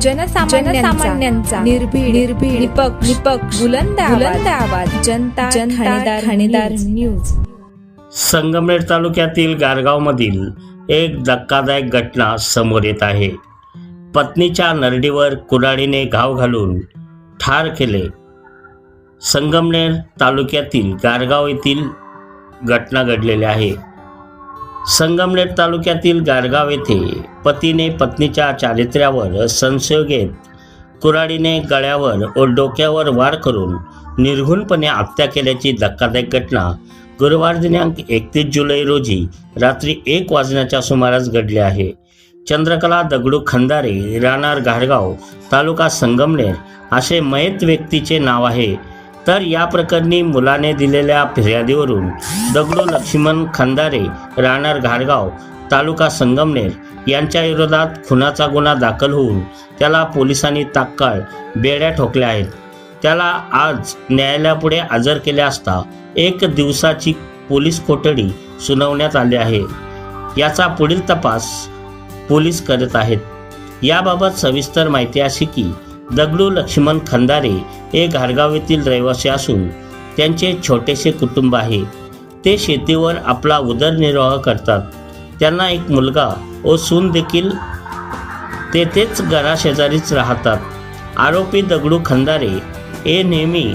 जनसामान्यांचा निर्भीड निर्भीड निपक्ष निपक्ष बुलंद बुलंद आवाज जनता जनता ठाणेदार न्यूज. संगमनेर तालुक्यातील गारगावमधील एक धक्कादायक घटना समोर येत आहे. पत्नीच्या नरडीवर कुऱ्हाडीने घाव घालून ठार केले. संगमनेर तालुक्यातील गारगाव येथील घटना घडलेली आहे. संगमनेर तालुक्यातील गारगाव येथे पतीने पत्नीच्या चारित्र्यावर संशय घेत कुऱ्हाडीने गळ्यावर व डोक्यावर वार करून निर्घुणपणे हत्या केल्याची धक्कादायक घटना गुरुवार दिनांक एकतीस जुलै रोजी रात्री एक वाजण्याच्या सुमारास घडले आहे. चंद्रकला दगडू खंदारे राहणार घारगाव तालुका संगमनेर असे मयत व्यक्तीचे नाव आहे. तर या प्रकरणी मुलाने दिलेल्या फिर्यादीवरून दगडू लक्ष्मण खंदारे राहणार घाडगाव तालुका संगमनेर यांच्या विरोधात खुनाचा गुन्हा दाखल होऊन त्याला पोलिसांनी तात्काळ बेड्या ठोकल्या आहेत. त्याला आज न्यायालयापुढे हजर केले असता एक दिवसाची पोलीस कोठडी सुनावण्यात आली आहे. याचा पुढील तपास पोलीस करत आहेत. याबाबत सविस्तर माहिती अशी की दगडू लक्ष्मण खंदारे हे घारगाव येथील रहिवासी असून त्यांचे छोटेसे कुटुंब आहे. ते शेतीवर आपला उदरनिर्वाह करतात. त्यांना एक मुलगा व सून देखील तेथेच घराशेजारीच राहतात. आरोपी दगडू खंदारे हे नेहमी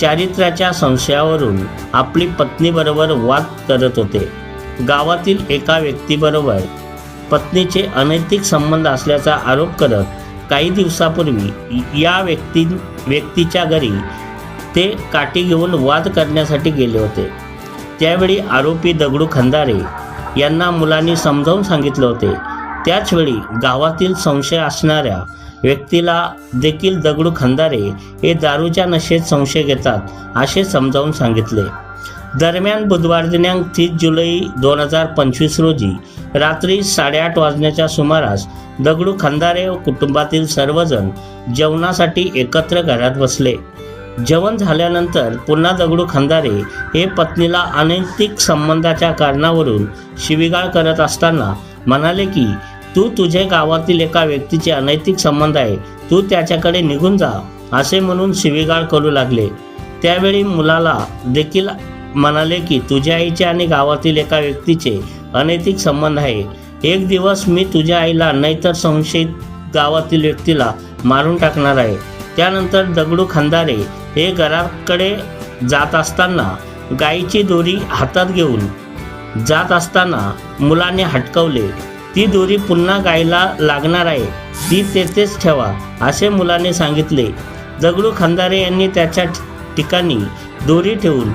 चारित्र्याच्या संशयावरून आपली पत्नीबरोबर वाद करत होते. गावातील एका व्यक्तीबरोबर पत्नीचे अनैतिक संबंध असल्याचा आरोप करत काही दिवसापूर्वी या व्यक्ती व्यक्तीच्या घरी ते काठी घेऊन वाद करण्यासाठी गेले होते. त्यावेळी आरोपी दगडू खंदारे यांना मुलांनी समजावून सांगितले होते. त्याचवेळी गावातील संशय असणाऱ्या व्यक्तीला देखील दगडू खंदारे हे दारूच्या नशेत संशय घेतात असे समजावून सांगितले. दरम्यान बुधवार दिनांक तीस जुलै दोन हजार पंचवीस रोजी रात्री साडेआठ वाजण्याच्या सुमारास दगडू खंदारे व कुटुंबातील सर्वजण जेवणासाठी एकत्र घरात बसले. जेवण झाल्यानंतर पुन्हा दगडू खंदारे हे पत्नीला अनैतिक संबंधाच्या कारणावरून शिवीगाळ करत असताना म्हणाले की तू तुझे गावातील एका व्यक्तीचे अनैतिक संबंध आहे. तू त्याच्याकडे निघून जा असे म्हणून शिवीगाळ करू लागले. त्यावेळी मुलाला देखील म्हणाले की तुझ्या आईचे आणि गावातील एका व्यक्तीचे अनैतिक संबंध आहे. एक दिवस मी तुझ्या आईला नाहीतर संशयित गावातील व्यक्तीला मारून टाकणार आहे. त्यानंतर दगडू खंदारे हे घराकडे जात असताना गाईची दोरी हातात घेऊन जात असताना मुलाने हटकवले. ती दोरी पुन्हा गायला लागणार आहे. ती तेथेच ठेवा असे मुलाने सांगितले. दगडू खंदारे यांनी त्याच्या ठिकाणी दोरी ठेवून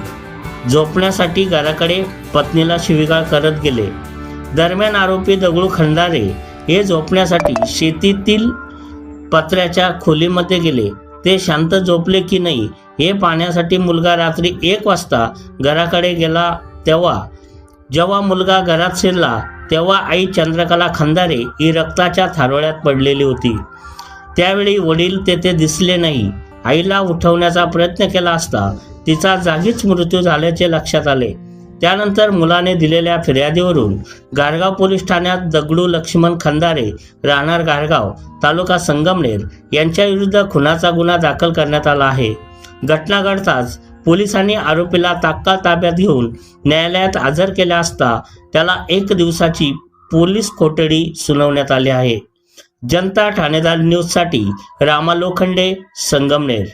झोपण्यासाठी घराकडे पत्नीला शिवीगाळ करत गेले. दरम्यान आरोपी दगडू खंडारे हे झोपण्यासाठी शेतीतील पत्र्याच्या खोलीमध्ये गेले. ते शांत झोपले की नाही हे पाहण्यासाठी मुलगा रात्री एक वाजता घराकडे गेला तेव्हा जेव्हा मुलगा घरात शिरला तेव्हा आई चंद्रकला खंदारे ही रक्ताच्या थारोळ्यात पडलेली होती. त्यावेळी वडील तेथे दिसले नाही. आईला उठवण्याचा प्रयत्न केला असता तिचा जागीच मृत्यू झाल्याचे लक्षात आले. त्यानंतर मुलाने दिलेल्या फिर्यादीवरून गारगाव पोलीस ठाण्यात दगडू लक्ष्मण खंदारे राहणार गारगाव तालुका संगमनेर यांच्या विरुद्ध खुनाचा गुन्हा दाखल करण्यात आला आहे. घटना घडताच पोलिसांनी आरोपीला तात्काळ ताब्यात घेऊन न्यायालयात हजर केले असता त्याला एक दिवसाची पोलीस कोठडी सुनावण्यात आली आहे. जनता ठाणेदार न्यूजसाठी रामा लोखंडे संगमनेर.